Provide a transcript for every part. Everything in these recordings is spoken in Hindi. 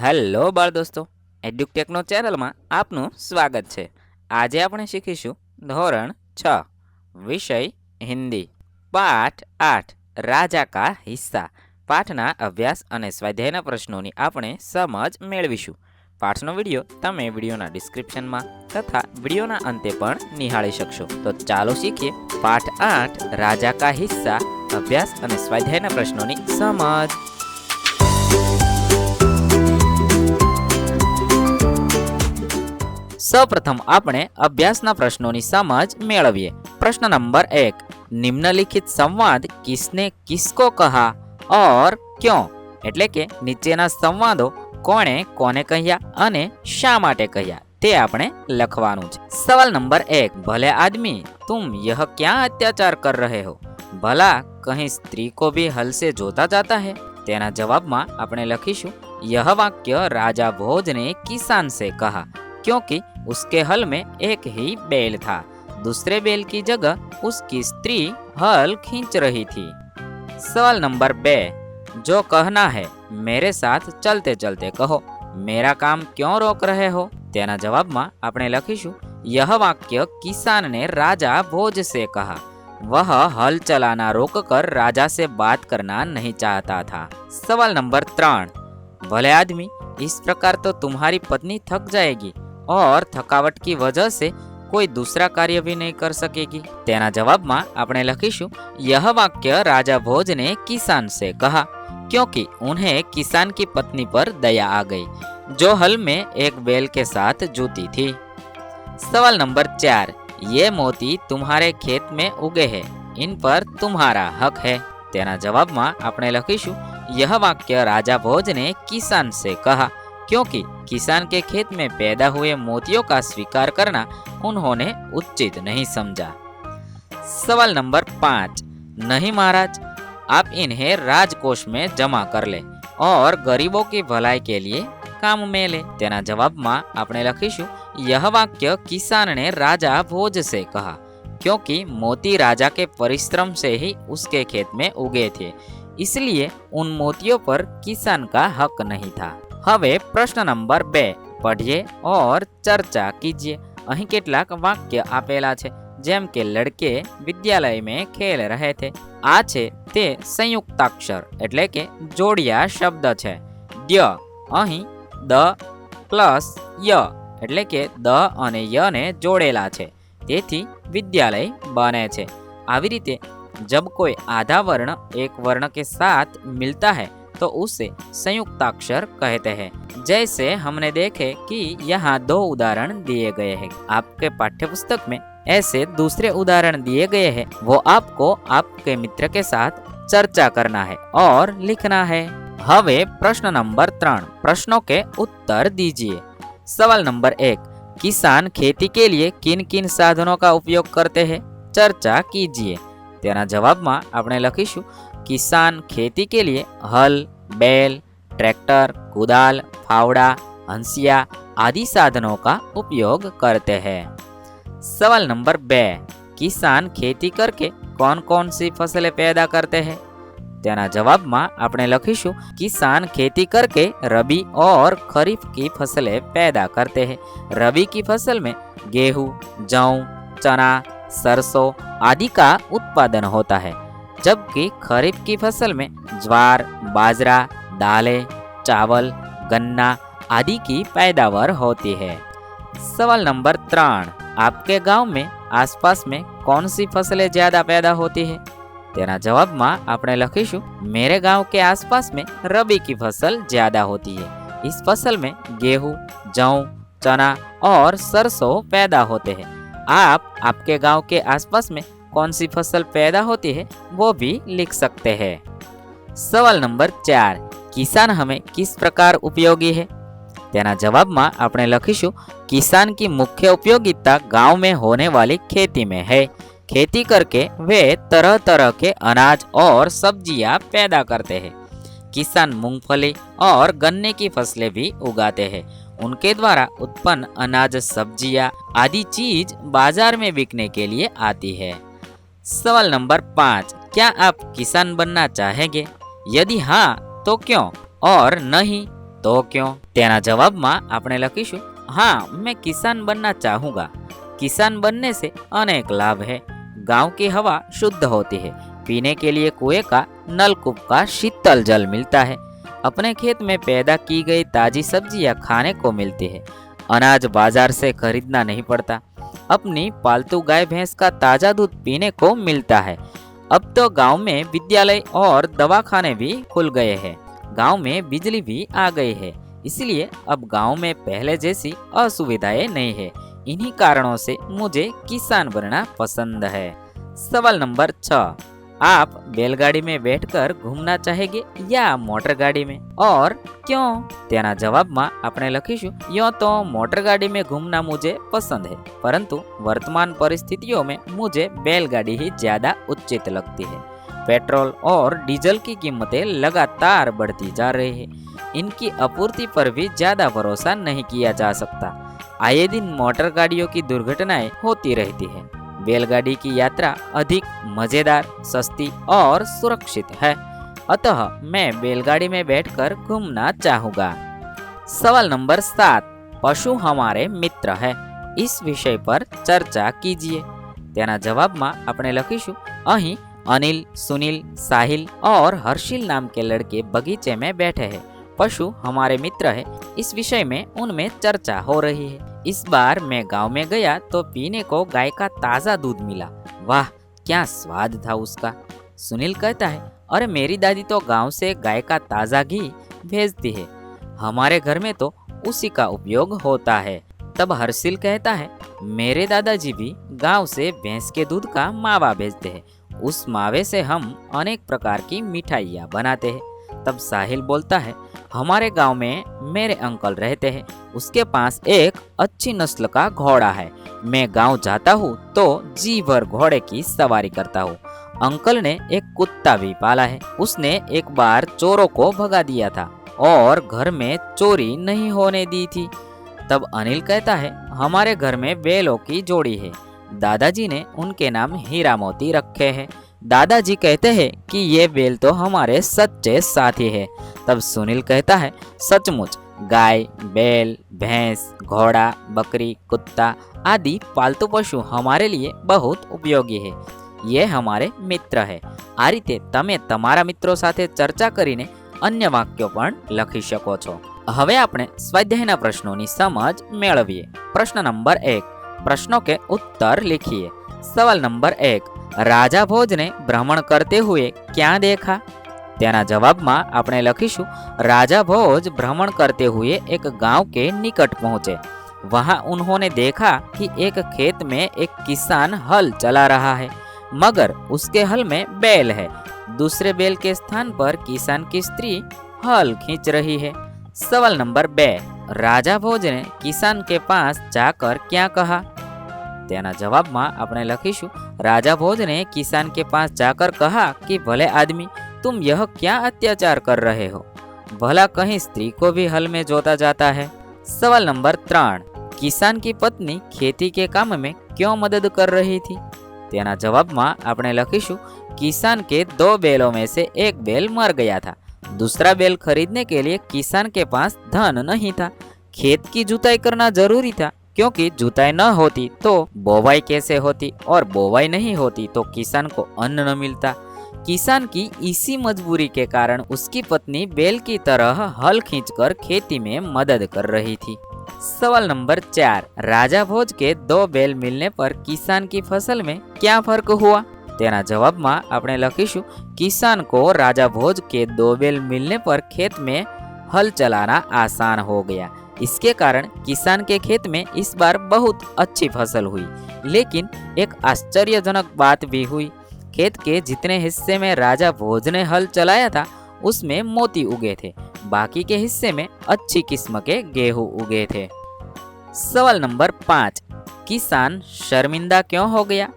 હેલો બાળ દોસ્તો, એડ્યુકટેકનો ચેનલમાં આપનું સ્વાગત છે. આજે આપણે શીખીશું ધોરણ છ, વિષય હિન્દી. પાઠ આઠ, રાજા કા હિસ્સા. પાઠના અભ્યાસ અને સ્વાધ્યાયના પ્રશ્નોની આપણે સમજ મેળવીશું. પાઠનો વીડિયો તમે વિડીયોના ડિસ્ક્રિપ્શનમાં તથા વિડીયોના અંતે પણ નિહાળી શકશો. તો ચાલો શીખીએ પાઠ આઠ, રાજા કા હિસ્સા, અભ્યાસ અને સ્વાધ્યાયના પ્રશ્નોની સમજ. સૌપ્રથમ આપણે અભ્યાસના પ્રશ્નોની સમજ મેળવીએ. પ્રશ્ન નંબર એક. નિમ્નલિખિત સંવાદ કિસને કિસકો કહા? ઓર ક્યો? એટલે કે નીચેના સંવાદો કોણે કોને કહ્યા અને શા માટે કહ્યા? તે આપણે લખવાનું છે. સવાલ નંબર એક. ભલે આદમી, તુમ યહ ક્યાં અત્યાચાર કર રહે હો? ભલા કહી સ્ત્રી કો ભી હલસે જોતા જાતા હે? તેના જવાબમાં આપણે લખીશું, યહ વાક્ય રાજા ભોજને કિસાન સે કહા. क्योंकि उसके हल में एक ही बैल था दूसरे बैल की जगह उसकी स्त्री हल खींच रही थी सवाल नंबर बे जो कहना है मेरे साथ चलते चलते कहो मेरा काम क्यों रोक रहे हो તેના જવાબમાં આપણે લખીશું यह वाक्य किसान ने राजा भोज से कहा वह हल चलाना रोककर राजा से बात करना नहीं चाहता था सवाल नंबर त्रण भले आदमी इस प्रकार तो तुम्हारी पत्नी थक जाएगी और थकावट की वजह से कोई दूसरा कार्य भी नहीं कर सकेगी तेना जवाब में આપણે લખીશું यह वाक्य राजा भोज ने किसान से कहा क्योंकि उन्हें किसान की पत्नी पर दया आ गई जो हल में एक बैल के साथ जूती थी सवाल नंबर चार ये मोती तुम्हारे खेत में उगे हैं इन पर तुम्हारा हक है તેના જવાબમાં આપણે લખીશું यह वाक्य राजा भोज ने किसान से कहा क्योंकि किसान के खेत में पैदा हुए मोतियों का स्वीकार करना उन्होंने उचित नहीं समझा सवाल नंबर पाँच नहीं महाराज आप इन्हें राजकोष में जमा कर ले और गरीबों की भलाई के लिए काम में ले તેના જવાબમાં આપણે લખીશું यह वाक्य किसान ने राजा भोज से कहा क्योंकि मोती राजा के परिश्रम से ही उसके खेत में उगे थे इसलिए उन मोतियों पर किसान का हक नहीं था હવે પ્રશ્ન નંબર બે. પઢીએ ઓર ચર્ચા કીજીએ. અહીં કેટલાક વાક્ય આપેલા છે, જેમ કે લડકે વિદ્યાલય મેં ખેલ રહે થે. આ છે તે સંયુક્તાક્ષર, એટલે કે જોડિયા શબ્દ છે. ડ્ય અહીં દ પ્લસ ય, એટલે કે દ અને યને જોડેલા છે. તેથી વિદ્યાલય બને છે. આવી રીતે, જબ કોઈ આધા વર્ણ એક વર્ણ કે સાથ મિલતા હૈ तो उसे संयुक्ताक्षर कहते हैं जैसे हमने देखे कि यहाँ दो उदाहरण दिए गए हैं आपके पाठ्य पुस्तक में ऐसे दूसरे उदाहरण दिए गए हैं वो आपको आपके मित्र के साथ चर्चा करना है और लिखना है હવે પ્રશ્ન નંબર ત્રણ પ્રશ્નों के उत्तर दीजिए सवाल नंबर एक किसान खेती के लिए किन किन साधनों का उपयोग करते हैं चर्चा कीजिए તેના જવાબમાં આપણે લખીશું કિસાન ખેતી કે लिए हल बैल ट्रैक्टर कुदाल फावड़ा हंसिया आदि साधनों का उपयोग करते हैं सवाल नंबर बे किसान खेती करके कौन कौन सी फसलें पैदा करते हैं તેના જવાબમાં આપણે લખીશું किसान खेती करके रबी और खरीफ की फसलें पैदा करते हैं रबी की फसल में गेहूं जौ चना सरसों आदि का उत्पादन होता है जबकि खरीफ की फसल में ज्वार बाजरा दालें चावल गन्ना आदि की पैदावार होती है सवाल नंबर त्रण आपके गांव में आसपास में कौन सी फसलें ज्यादा पैदा होती है तेना जवाब में આપણે લખીશું मेरे गांव के आसपास में रबी की फसल ज्यादा होती है इस फसल में गेहूं जौ चना और सरसों पैदा होते हैं आप आपके गांव के आसपास में कौन सी फसल पैदा होती है वो भी लिख सकते हैं सवाल नंबर चार किसान हमें किस प्रकार उपयोगी है તેના જવાબમાં આપણે લખીશું किसान की मुख्य उपयोगिता गांव में होने वाली खेती में है खेती करके वे तरह तरह के अनाज और सब्जियां पैदा करते हैं किसान मूंगफली और गन्ने की फसलें भी उगाते हैं उनके द्वारा उत्पन्न अनाज सब्जियां आदि चीज बाजार में बिकने के लिए आती है सवाल नंबर पाँच क्या आप किसान बनना चाहेंगे यदि हाँ तो क्यों और नहीं तो क्यों તેના જવાબમાં આપણે લખીશું हाँ मैं किसान बनना चाहूँगा किसान बनने से अनेक लाभ है गांव की हवा शुद्ध होती है पीने के लिए कुएं का नलकूप का शीतल जल मिलता है अपने खेत में पैदा की गई ताजी सब्जियां खाने को मिलती है अनाज बाजार से खरीदना नहीं पड़ता अपनी पालतू गाय भैंस का ताज़ा दूध पीने को मिलता है। अब तो गाँव में विद्यालय और दवाखाने भी खुल गए हैं। गाँव में बिजली भी आ गई है। इसलिए अब गाँव में पहले जैसी असुविधाएँ नहीं है। इन्हीं कारणों से मुझे किसान बनना पसंद है। सवाल नंबर छ। आप बैलगाड़ी में बैठकर घूमना चाहेंगे या मोटर गाड़ी में और क्यों તેના જવાબમાં આપણે લખીશું યો તો मोटर गाड़ी में घूमना मुझे पसंद है परंतु वर्तमान परिस्थितियों में मुझे बैलगाड़ी ही ज्यादा उचित लगती है पेट्रोल और डीजल की कीमतें लगातार बढ़ती जा रही है इनकी आपूर्ति पर भी ज्यादा भरोसा नहीं किया जा सकता आए दिन मोटर गाड़ियों की दुर्घटनाएं होती रहती है बैलगाड़ी की यात्रा अधिक मजेदार सस्ती और सुरक्षित है अतः मैं बैलगाड़ी में बैठकर घूमना चाहूंगा सवाल नंबर सात पशु हमारे मित्र है इस विषय पर चर्चा कीजिए તેના જવાબમાં આપણે લખીશું અહીં अनिल सुनील साहिल और हर्षिल नाम के लड़के बगीचे में बैठे हैं पशु हमारे मित्र है इस विषय में उनमें चर्चा हो रही है इस बार मैं गाँव में गया तो पीने को गाय का ताज़ा दूध मिला। वाह, क्या स्वाद था उसका। सुनील कहता है, अरे मेरी दादी तो गाँव से गाय का ताज़ा घी भेजती है। हमारे घर में तो उसी का उपयोग होता है। तब हर्षिल कहता है, मेरे दादाजी भी गाँव से भैंस के दूध का मावा भेजते हैं। उस मावे से हम अनेक प्रकार की मिठाइयाँ बनाते हैं। तब साहिल बोलता है हमारे गाँव में मेरे अंकल रहते हैं। उसके पास एक अच्छी नस्ल का घोड़ा है। मैं गाँव जाता हूँ तो जी भर घोड़े की सवारी करता हूँ। अंकल ने एक कुत्ता भी पाला है। उसने एक बार चोरों को भगा दिया था और घर में चोरी नहीं होने दी थी। तब अनिल कहता है, हमारे घर में बैलों की जोड़ी है। दादाजी ने उनके नाम हीरा मोती रखे हैं। दादाजी कहते हैं कि ये बैल तो हमारे सच्चे साथी है तब सुनील कहता है सचमुच गाय बैल भैंस घोड़ा बकरी कुत्ता आदि पालतू पशु हमारे लिए बहुत उपयोगी है ये हमारे મિત્ર હે આ રીતે તમે તમારા મિત્રો સાથે ચર્ચા કરીને અન્ય વાક્યો પણ લખી શકો છો હવે આપણે સ્વાધ્યાયના પ્રશ્નોની સમજ મેળવીએ પ્રશ્ન નંબર એક પ્રશ્નો કે ઉત્તર लिखिए સવાલ નંબર એક રાજા ભોજને ભ્રમણ કરતે હુએ ક્યાં દેખા તેના જવાબમાં આપણે લખીશું राजा भोज भ्रमण करते हुए एक गांव के निकट पहुंचे वहां उन्होंने देखा कि एक खेत में एक किसान हल चला रहा है मगर उसके हल में बैल है दूसरे बैल के स्थान पर किसान की स्त्री हल खींच रही है सवाल नंबर बे राजा भोज ने किसान के पास जाकर क्या कहा તેના જવાબમાં આપણે લખીશું રાજા भोज ने किसान के पास जाकर कहा कि भले आदमी तुम यह क्या अत्याचार कर रहे हो भला कहीं स्त्री को भी हल में जोता जाता है सवाल नंबर ત્રણ किसान की पत्नी खेती के काम में क्यों मदद कर रही थी તેના જવાબમાં આપણે લખીશું किसान के दो बैलों में से एक बैल मर गया था दूसरा बैल खरीदने के लिए किसान के पास धन नहीं था खेत की जुताई करना जरूरी था क्योंकि जुताई न होती तो बोवाई कैसे होती और बोवाई नहीं होती तो किसान को अन्न न मिलता किसान की इसी मजबूरी के कारण उसकी पत्नी बैल की तरह हल खींचकर खेती में मदद कर रही थी सवाल नंबर चार राजा भोज के दो बैल मिलने पर किसान की फसल में क्या फर्क हुआ તેના જવાબમાં આપણે લખીશું કિસાન को राजा भोज के दो बैल मिलने पर खेत में हल चलाना आसान हो गया इसके कारण किसान के खेत में इस बार बहुत अच्छी फसल हुई लेकिन एक आश्चर्यजनक बात भी हुई खेत के जितने हिस्से में राजा भोज ने हल चलाया था उसमें मोती उगे थे बाकी के हिस्से में अच्छी किस्म के गेहूं उगे थे सवाल नंबर पाँच किसान शर्मिंदा क्यों हो गया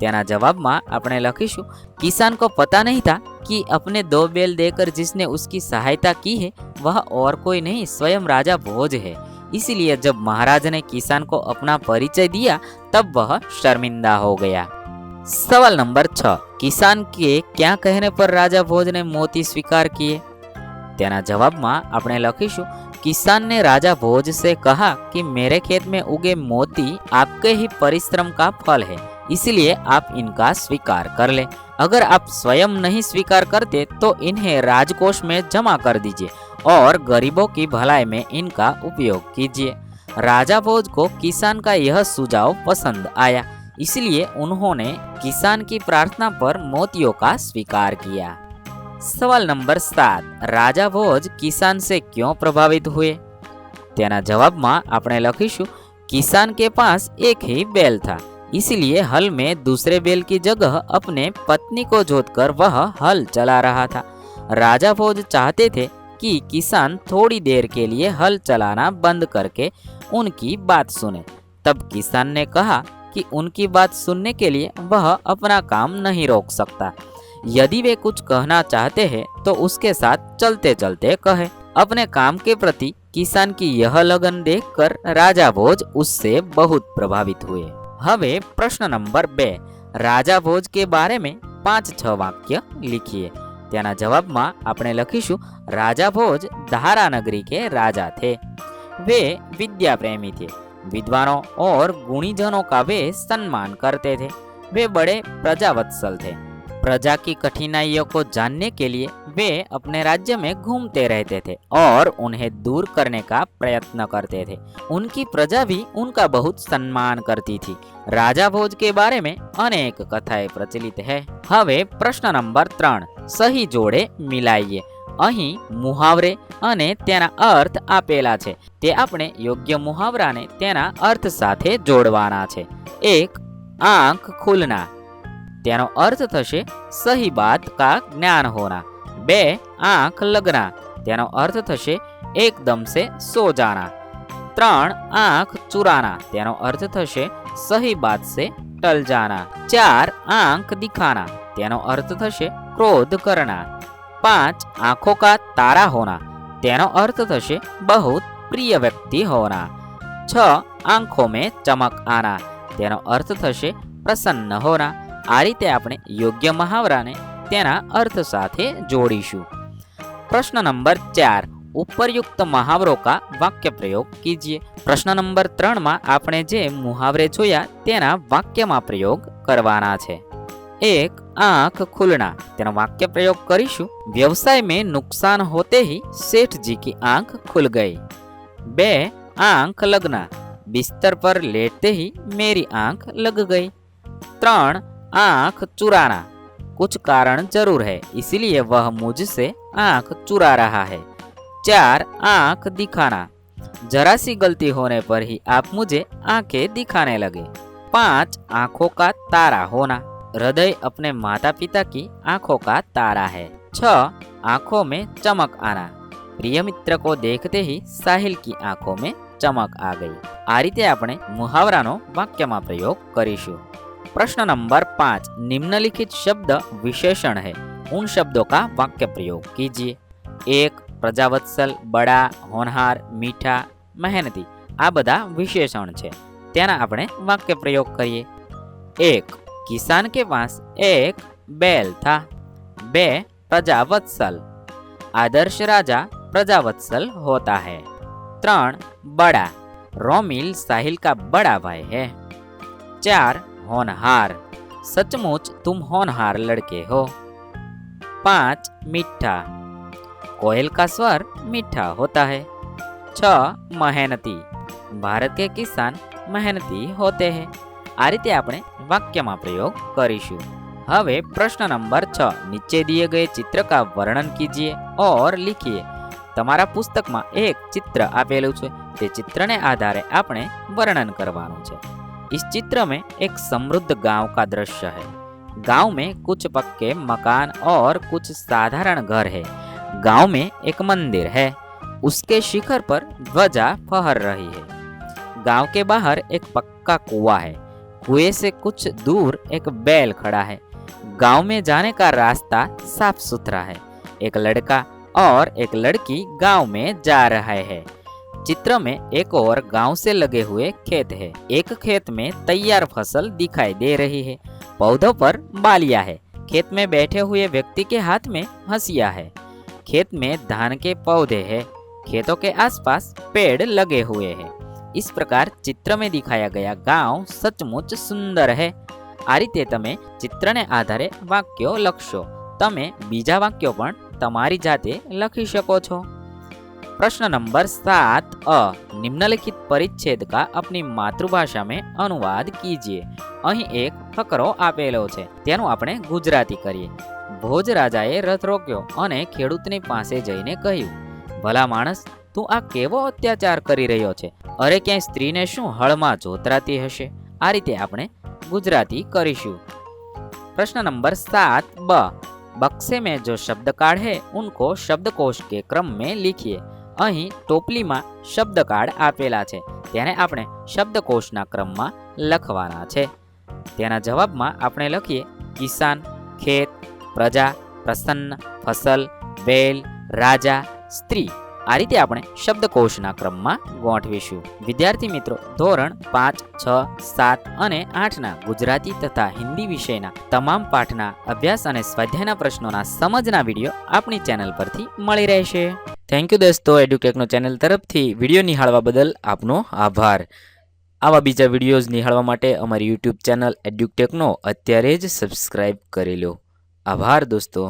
તેના જવાબમાં આપણે લખીશું किसान को पता नहीं था कि अपने दो बैल देकर जिसने उसकी सहायता की है वह और कोई नहीं स्वयं राजा भोज है इसलिए जब महाराज ने किसान को अपना परिचय दिया तब वह शर्मिंदा हो गया सवाल नंबर छ किसान के क्या कहने पर राजा भोज ने मोती स्वीकार किए તેના જવાબમાં આપણે લખીશું किसान ने राजा भोज से कहा कि मेरे खेत में उगे मोती आपके ही परिश्रम का फल है इसलिए आप इनका स्वीकार कर ले अगर आप स्वयं नहीं स्वीकार करते तो इन्हें राजकोष में जमा कर दीजिए और गरीबों की भलाई में इनका उपयोग कीजिए राजा भोज को किसान का यह सुझाव पसंद आया इसलिए उन्होंने किसान की प्रार्थना पर मोतियों का स्वीकार किया સવાલ નંબર સાત રાજા ભોજ કિસાન से क्यों प्रभावित हुए તેના જવાબમાં આપણે લખીશું किसान के पास एक ही बैल था इसलिए हल में दूसरे बैल की जगह अपने पत्नी को जोतकर वह हल चला रहा था। राजा भोज चाहते थे कि किसान थोड़ी देर के लिए हल चलाना बंद करके उनकी बात सुने। तब किसान ने कहा कि उनकी बात सुनने के लिए वह अपना काम नहीं रोक सकता। यदि वे कुछ कहना चाहते हैं तो उसके साथ चलते चलते कहे। अपने काम के प्रति किसान की यह लगन देखकर राजा भोज उससे बहुत प्रभावित हुए। હવે પ્રશ્ન નંબર બે રાજા ભોજ કે બારે મેં પાંચ છ વાક્ય लिखिए તેના જવાબમાં આપણે લખીશું રાજા ભોજ धारा नगरी के राजा थे वे विद्या प्रेमी थे विद्वानों और गुणीजनों का वे सम्मान करते थे वे बड़े प्रजावत्सल थे प्रजा की कठिनाइयों को जानने के लिए वे अपने राज्य में घूमते रहते थे और उन्हें दूर करने का प्रयत्न करते थे उनकी प्रजा भी उनका बहुत सम्मान करती थी राजा भोज के बारे में अनेक कथाएं प्रचलित है હવે પ્રશ્ન નંબર ત્રણ સહી જોડે મિલાઈએ અહીં મુહાવરે અને તેના અર્થ આપેલા છે તે આપણે યોગ્ય મુહાવરાને તેના અર્થ સાથે જોડવાના છે એક આંખ ખુલના તેનો અર્થ થશે સહી બાત કા જ્ઞાન હોના બે આંખ લગના. તેનો અર્થ થશે એકદમ સે સો જાણા. ત્રણ આંખ ચુરાના તેનો અર્થ થશે સહી બાત સે ટલ જાના ચાર આંખ દિખાના તેનો અર્થ થશે ક્રોધ કરના પાંચ આંખો કા તારા હોના. તેનો અર્થ થશે બહુ પ્રિય વ્યક્તિ હોના. છ આંખો મેં ચમક આના. તેનો અર્થ થશે પ્રસન્ન હોના. આ રીતે આપણે યોગ્ય મહાવરાને તેના અર્થ સાથે જોડીશું. પ્રશ્ન નંબર ચાર. ઉપરયુક્ત મહાવરો કા વાક્ય પ્રયોગ કીજીએ. પ્રશ્ન નંબર ત્રણમાં આપણે જે મુહાવરે જોયા તેના વાક્યમાં પ્રયોગ કરવાના છે. એક, આંખ ખુલના. તેનો વાક્ય પ્રયોગ કરીશું. વ્યવસાય મેં નુકસાન હોતે હી શેઠ કી આંખ ખુલ ગઈ. બે, આંખ લગના. બિસ્તર પર લેટતે હી મેરી આંખ લગ ગઈ. ત્રણ, આંખ ચુરાણા. कुछ कारण जरूर है इसलिए वह मुझसे आंख चुरा रहा है चार आंख दिखाना जरा सी गलती होने पर ही आप मुझे आंखें दिखाने लगे पांच आंखों का तारा होना हृदय अपने माता पिता की आंखों का तारा है छ आंखों में चमक आना प्रिय मित्र को देखते ही साहिल की आंखों में चमक आ गई आ रीते આપણે મુહાવરાનો વાક્યમાં પ્રયોગ કરીશું प्रश्न नंबर पाँच निम्नलिखित शब्द विशेषण है उन शब्दों का वाक्य प्रयोग कीजिए एक प्रजावत्सल बड़ा होनहार मीठा मेहनती આ બધા વિશેષણ છે તેના આપણે વાક્ય પ્રયોગ કરીએ એક किसान के पास एक बैल था बे प्रजावत्सल आदर्श राजा प्रजावत्सल होता है त्रण बड़ा रोमिल साहिल का बड़ा भाई है चार હોનહાર. સચમુચ તુમ હોનહાર લડકે હો. પાંચ, મીઠા. कोयल का स्वर मीठा होता है છ, મહેનતી. ભારત કે કિસાન મહેનતી હોતે હે. આ રીતે આપણે વાક્યમાં પ્રયોગ કરીશું. હવે પ્રશ્ન નંબર છ. નીચે દિએ ગયે ચિત્ર કા વર્ણન કીજીએ ઓર લિખીએ. તમારા પુસ્તકમાં એક ચિત્ર આપેલું છે. તે ચિત્રને આધારે આપણે વર્ણન કરવાનું છે. इस चित्र में एक समृद्ध गाँव का दृश्य है। गाँव में कुछ पक्के मकान और कुछ साधारण घर है। गाँव में एक मंदिर है। उसके शिखर पर ध्वजा फहर रही है। गाँव के बाहर एक पक्का कुआ है। कुएँ से कुछ दूर एक बैल खड़ा है। गाँव में जाने का रास्ता साफ़ सुथरा है। एक लड़का और एक लड़की गाँव में जा रहे हैं। चित्र में एक और गांव से लगे हुए खेत है एक खेत में तैयार फसल दिखाई दे रही है पौधों पर बालिया है खेत में बैठे हुए व्यक्ति के हाथ में हंसिया है खेत में धान के पौधे है खेतों के आसपास पेड़ लगे हुए हैं इस प्रकार चित्र में दिखाया गया गांव सचमुच સુંદર है આ રીતે તમે ચિત્રને આધારે વાક્યો લખશો તમે બીજા વાક્યો પણ તમારી જાતે લખી શકો છો प्रश्न नंबर सात अ निम्नलिखित परिच्छेद का अपनी मातृभाषा में अनुवाद कीजिए અહીં એક ફકરો આપેલો છે તેનું આપણે ગુજરાતી કરીએ ભોજ રાજાએ રથ રોક્યો અને ખેડૂતની પાસે જઈને કહ્યું ભલા માણસ તું આ કેવો અત્યાચાર કરી રહ્યો છે અરે ક્યાંય સ્ત્રીને શું હળમાં જોતરાતી હશે આ રીતે આપણે ગુજરાતી કરીશું प्रश्न नंबर सात ब बक्से में जो शब्द कार्ड है उनको शब्दकोश के क्रम में लिखिए અહીં ટોપલીમાં શબ્દ કાર્ડ આપેલા છે. તેને આપણે શબ્દકોશના ક્રમમાં લખવાના છે. તેના જવાબમાં આપણે લખીએ, કિસાન, ખેત, પ્રજા, પ્રસન્ન, ફસલ બેલ રાજા, સ્ત્રી. આ રીતે આપણે શબ્દકોશના ક્રમમાં ગોઠવીશું. વિદ્યાર્થી મિત્રો, ધોરણ પાંચ, છ, સાત અને આઠના ગુજરાતી તથા હિન્દી વિષયના તમામ પાઠના અભ્યાસ અને સ્વાધ્યાયના પ્રશ્નોના સમજના વીડિયો આપણી ચેનલ પરથી મળી રહેશે. થેન્ક યુ દોસ્તો એડ્યુકેકનો ચેનલ તરફથી વીડિયો નિહાળવા બદલ આપનો આભાર. આવા બીજા વિડીયોઝ નિહાળવા માટે અમારી યુટ્યુબ ચેનલ એડ્યુટેકનો અત્યારે જ સબસ્ક્રાઇબ કરી લો. આભાર દોસ્તો.